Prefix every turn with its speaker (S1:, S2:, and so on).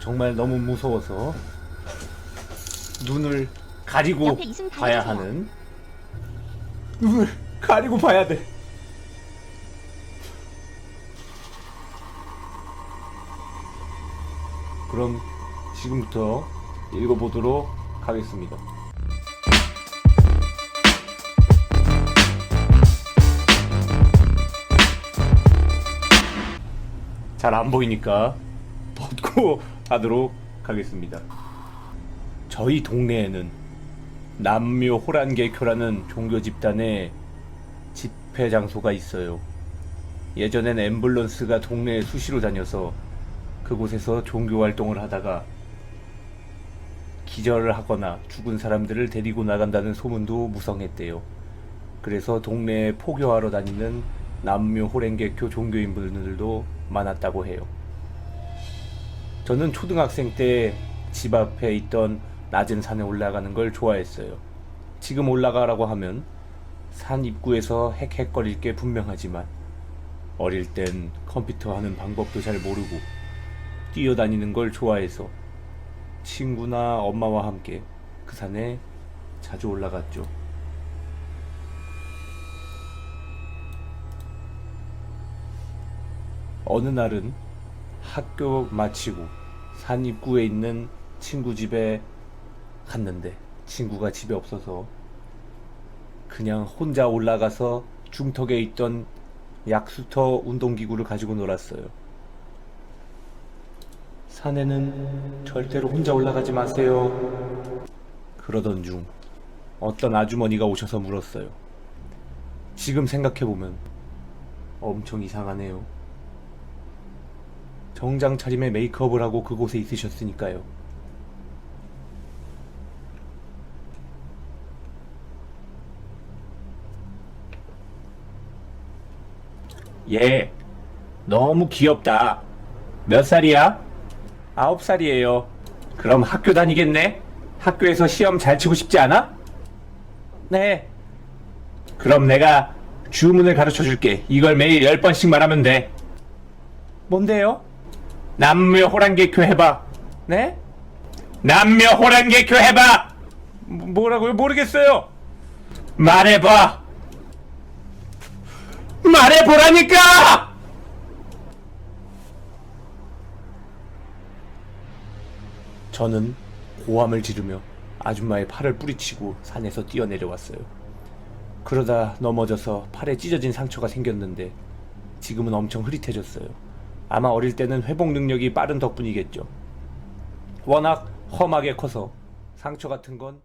S1: 정말 너무 무서워서 눈을 가리고
S2: 옆에
S1: 봐야
S2: 달려주세요.
S1: 하는 눈을 가리고 봐야 돼. 그럼 지금부터 읽어보도록 하겠습니다. 잘 안 보이니까 벗고 하도록 하겠습니다. 저희 동네에는 남묘 호란개교라는 종교 집단의 집회 장소가 있어요. 예전엔 앰뷸런스가 동네에 수시로 다녀서 그곳에서 종교 활동을 하다가 기절을 하거나 죽은 사람들을 데리고 나간다는 소문도 무성했대요. 그래서 동네에 포교하러 다니는 남묘 호랭개교 종교인분들도 많았다고 해요. 저는 초등학생 때 집 앞에 있던 낮은 산에 올라가는 걸 좋아했어요. 지금 올라가라고 하면 산 입구에서 헥헥거릴 게 분명하지만 어릴 땐 컴퓨터 하는 방법도 잘 모르고 뛰어다니는 걸 좋아해서 친구나 엄마와 함께 그 산에 자주 올라갔죠. 어느 날은 학교 마치고 산 입구에 있는 친구 집에 갔는데 친구가 집에 없어서 그냥 혼자 올라가서 중턱에 있던 약수터 운동기구를 가지고 놀았어요. 산에는 절대로 혼자 올라가지 마세요. 그러던 중 어떤 아주머니가 오셔서 물었어요. 지금 생각해보면 엄청 이상하네요. 정장 차림에 메이크업을 하고 그곳에 있으셨으니까요. 예, 너무 귀엽다. 몇 살이야? 아홉 살이에요. 그럼 학교 다니겠네? 학교에서 시험 잘 치고 싶지 않아? 네. 그럼 내가 주문을 가르쳐 줄게. 이걸 매일 열 번씩 말하면 돼. 뭔데요? 남묘 호랑개교 해봐. 네? 남묘 호랑개교 해봐! 뭐- 뭐라고요? 모르겠어요. 말해봐! 말해보라니까! 저는 고함을 지르며 아줌마의 팔을 뿌리치고 산에서 뛰어내려왔어요. 그러다 넘어져서 팔에 찢어진 상처가 생겼는데 지금은 엄청 흐릿해졌어요. 아마 어릴 때는 회복 능력이 빠른 덕분이겠죠. 워낙 험하게 커서 상처 같은 건